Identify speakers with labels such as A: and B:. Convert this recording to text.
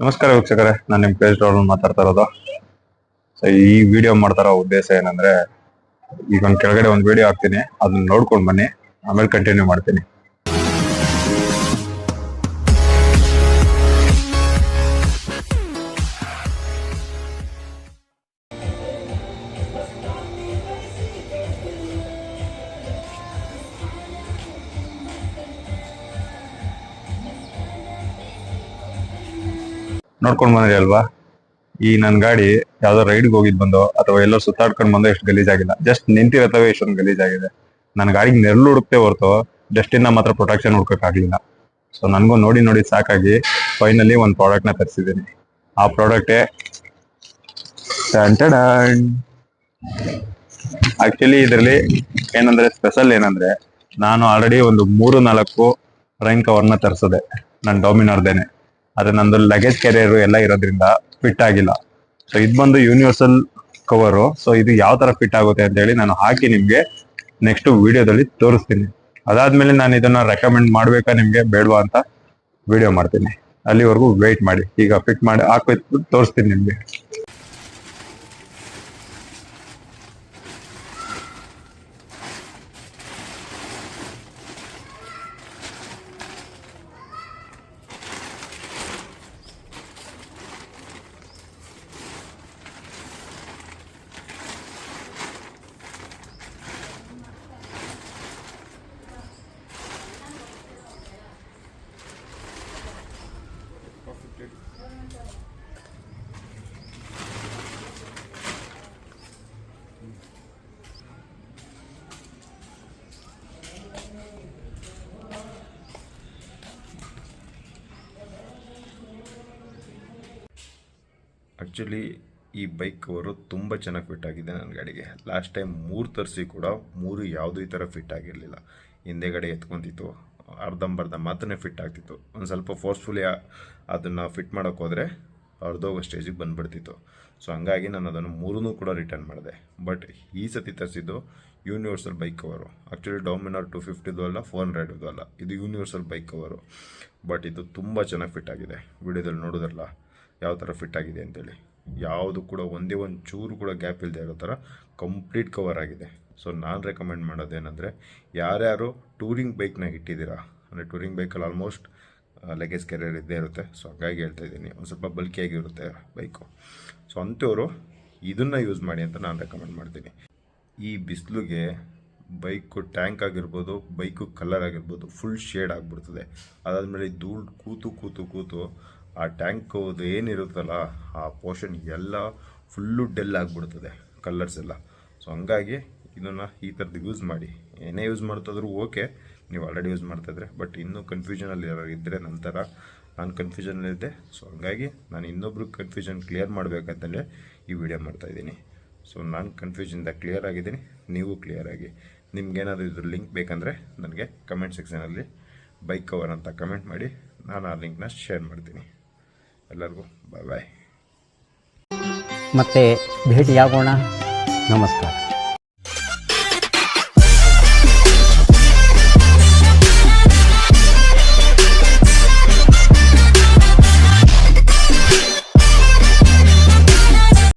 A: ನಮಸ್ಕಾರ ವೀಕ್ಷಕರೇ, ನಾನು ನಿಮ್ಮ ಪೇಜ್ ರೋಲ್ ಮಾತಾಡ್ತಾ ಇರೋದು. ಸೊ ಈ ವಿಡಿಯೋ ಮಾಡ್ತಾರೋ ಉದ್ದೇಶ ಏನಂದ್ರೆ, ಈಗ ಒಂದು ಕೆಳಗಡೆ ಒಂದು ವಿಡಿಯೋ ಹಾಕ್ತೀನಿ, ಅದನ್ನ ನೋಡ್ಕೊಂಡು ಬನ್ನಿ, ಆಮೇಲೆ ಕಂಟಿನ್ಯೂ ಮಾಡ್ತೀನಿ. ನೋಡ್ಕೊಂಡು ಬಂದ್ರಿ ಅಲ್ವಾ? ಈ ನನ್ನ ಗಾಡಿ ಯಾವ್ದೋ ರೈಡ್ಗೆ ಹೋಗಿದ್ ಬಂದೋ, ಅಥವಾ ಎಲ್ಲರೂ ಸುತ್ತಾಡ್ಕೊಂಡು ಬಂದೋ ಎಷ್ಟು ಗಲೀಜಾಗಿಲ್ಲ. ಜಸ್ಟ್ ನಿಂತಿರತ್ತವೆ ಇಷ್ಟೊಂದು ಗಲೀಜಾಗಿದೆ. ನನ್ನ ಗಾಡಿಗೆ ನೆರಳು ಹುಡುಕ್ತೆ ಹೊರತು ಡಸ್ಟಿಂದ ಮಾತ್ರ ಪ್ರೊಟೆಕ್ಷನ್ ಹುಡ್ಕೋಕ್ಕಾಗ್ಲಿಲ್ಲ. ಸೊ ನನಗೂ ನೋಡಿ ನೋಡಿ ಸಾಕಾಗಿ ಫೈನಲಿ ಒಂದು ಪ್ರಾಡಕ್ಟ್ನ ತರಿಸಿದ್ದೀನಿ ಆ ಪ್ರಾಡಕ್ಟೇ ಆಕ್ಚುಲಿ ಇದರಲ್ಲಿ ಏನಂದ್ರೆ ಸ್ಪೆಷಲ್ ಏನಂದ್ರೆ, ನಾನು ಆಲ್ರೆಡಿ ಒಂದು ಮೂರು ನಾಲ್ಕು ರೈನ್ ಕವರ್ನ ತರಿಸಿದೆ. ನಾನು ಡೊಮಿನಾರ್ದೇನೆ. ಆದ್ರೆ ನಂದು ಲಗೇಜ್ ಕೆರಿಯರ್ ಎಲ್ಲ ಇರೋದ್ರಿಂದ ಫಿಟ್ ಆಗಿಲ್ಲ. ಸೊ ಇದು ಬಂದು ಯೂನಿವರ್ಸಲ್ ಕವರು ಸೊ ಇದು ಯಾವ ತರ ಫಿಟ್ ಆಗುತ್ತೆ ಅಂತ ಹೇಳಿ ನಾನು ಹಾಕಿ ನಿಮ್ಗೆ ನೆಕ್ಸ್ಟ್ ವಿಡಿಯೋದಲ್ಲಿ ತೋರಿಸ್ತೀನಿ. ಅದಾದ್ಮೇಲೆ ನಾನು ಇದನ್ನ ರೆಕಮೆಂಡ್ ಮಾಡ್ಬೇಕಾ ನಿಮ್ಗೆ ಬೇಡವಾ ಅಂತ ವಿಡಿಯೋ ಮಾಡ್ತೀನಿ. ಅಲ್ಲಿವರೆಗೂ ವೇಟ್ ಮಾಡಿ. ಈಗ ಫಿಟ್ ಮಾಡಿ ಹಾಕಿ ತೋರಿಸ್ತೀನಿ ನಿಮ್ಗೆ.
B: ಆ್ಯಕ್ಚುಲಿ ಈ ಬೈಕ್ ಕವರು ತುಂಬ ಚೆನ್ನಾಗಿ ಫಿಟ್ ಆಗಿದೆ ನನ್ನ ಗಾಡಿಗೆ. ಲಾಸ್ಟ್ ಟೈಮ್ ಮೂರು ತರಿಸಿ ಕೂಡ ಮೂರು ಯಾವುದೂ ಈ ಥರ ಫಿಟ್ ಆಗಿರಲಿಲ್ಲ. ಹಿಂದೆಗಡೆ ಎತ್ಕೊಂತಿತ್ತು, ಅರ್ಧಂಬರ್ಧ ಮಾತ್ರನೇ ಫಿಟ್ ಆಗ್ತಿತ್ತು. ಒಂದು ಸ್ವಲ್ಪ ಫೋರ್ಸ್ಫುಲಿ ಅದನ್ನು ಫಿಟ್ ಮಾಡೋಕೆ ಹೋದರೆ ಅರ್ಧೋಗೋ ಸ್ಟೇಜಿಗೆ ಬಂದುಬಿಡ್ತಿತ್ತು. ಸೊ ಹಂಗಾಗಿ ನಾನು ಅದನ್ನು ಮೂರೂ ಕೂಡ ರಿಟರ್ನ್ ಮಾಡಿದೆ. ಬಟ್ ಈ ಸತಿ ತರಿಸಿದ್ದು universal bike cover actually Dominar two ಫಿಫ್ಟಿದು ಅಲ್ಲ ಫೋರ್ ಹಂಡ್ರೆಡ್ದು ಅಲ್ಲ. ಇದು ಯೂನಿವರ್ಸಲ್ ಬೈಕ್ ಕವರು ಬಟ್ ಇದು ತುಂಬ ಚೆನ್ನಾಗಿ ಫಿಟ್ ಆಗಿದೆ. ವಿಡಿಯೋದಲ್ಲಿ ನೋಡಿದ್ರಲ್ಲ ಯಾವ ಥರ ಫಿಟ್ ಆಗಿದೆ ಅಂತೇಳಿ. ಯಾವುದು ಕೂಡ ಒಂದೇ ಒಂದು ಚೂರು ಕೂಡ ಗ್ಯಾಪ್ ಇಲ್ಲದೆ ಇರೋ ಥರ ಕಂಪ್ಲೀಟ್ ಕವರ್ ಆಗಿದೆ. ಸೊ ನಾನು ರೆಕಮೆಂಡ್ ಮಾಡೋದೇನೆಂದರೆ, ಯಾರ್ಯಾರು ಟೂರಿಂಗ್ ಬೈಕ್ನಾಗ ಇಟ್ಟಿದ್ದೀರಾ, ಅಂದರೆ ಟೂರಿಂಗ್ ಬೈಕಲ್ಲಿ ಆಲ್ಮೋಸ್ಟ್ ಲಗೇಜ್ ಕೆರಿಯರ್ ಇದ್ದೇ ಇರುತ್ತೆ. ಸೊ ಹಾಗಾಗಿ ಹೇಳ್ತಾ ಇದ್ದೀನಿ, ಒಂದು ಸ್ವಲ್ಪ ಬಲ್ಕಿಯಾಗಿರುತ್ತೆ ಬೈಕು ಸೊ ಅಂಥವರು ಇದನ್ನು ಯೂಸ್ ಮಾಡಿ ಅಂತ ನಾನು ರೆಕಮೆಂಡ್ ಮಾಡ್ತೀನಿ. ಈ ಬಿಸಿಲಿಗೆ ಬೈಕು ಟ್ಯಾಂಕ್ ಆಗಿರ್ಬೋದು ಬೈಕು ಕಲರ್ ಆಗಿರ್ಬೋದು ಫುಲ್ ಶೇಡ್ ಆಗಿಬಿಡ್ತದೆ. ಅದಾದಮೇಲೆ ಧೂಳು ಕೂತು ಕೂತು ಕೂತು ಆ ಟ್ಯಾಂಕ್ ಏನಿರುತ್ತಲ್ಲ ಆ ಪೋರ್ಷನ್ ಎಲ್ಲ ಫುಲ್ಲು ಡೆಲ್ ಆಗಿಬಿಡ್ತದೆ ಕಲರ್ಸ್ ಎಲ್ಲ. ಸೊ ಹಂಗಾಗಿ ಇದನ್ನು ಈ ಥರದ್ದು ಯೂಸ್ ಮಾಡಿ. ಏನೇ ಯೂಸ್ ಮಾಡ್ತಾದ್ರೂ ಓಕೆ ನೀವು ಆಲ್ರೆಡಿ ಯೂಸ್ ಮಾಡ್ತಾಯಿದ್ರೆ ಬಟ್ ಇನ್ನೂ ಕನ್ಫ್ಯೂಷನಲ್ಲಿ ಇದ್ದರೆ ನಂತರ ನಾನು ಕನ್ಫ್ಯೂಷನಲ್ಲಿದ್ದೆ ಸೊ ಹಂಗಾಗಿ ನಾನು ಇನ್ನೊಬ್ರಿಗೆ ಕನ್ಫ್ಯೂಷನ್ ಕ್ಲಿಯರ್ ಮಾಡಬೇಕಂತಲೇ ಈ ವಿಡಿಯೋ ಮಾಡ್ತಾಯಿದ್ದೀನಿ ಸೊ ನಾನು ಕನ್ಫ್ಯೂಷನಿಂದ ಕ್ಲಿಯರ್ ಆಗಿದ್ದೀನಿ, ನೀವು ಕ್ಲಿಯರ್ ಆಗಿ. ನಿಮ್ಗೇನಾದರೂ ಇದ್ರ ಲಿಂಕ್ ಬೇಕಂದರೆ ನನಗೆ ಕಮೆಂಟ್ ಸೆಕ್ಷನಲ್ಲಿ ಬೈಕ್ ಕವರ್ ಅಂತ ಕಮೆಂಟ್ ಮಾಡಿ, ನಾನು ಆ ಲಿಂಕ್ನ ಶೇರ್ ಮಾಡ್ತೀನಿ. ಎಲ್ಲರಿಗೂ ಬಾಯ್ ಬಾಯ್
C: ಮತ್ತೆ ಭೇಟಿಯಾಗೋಣ. ನಮಸ್ಕಾರ.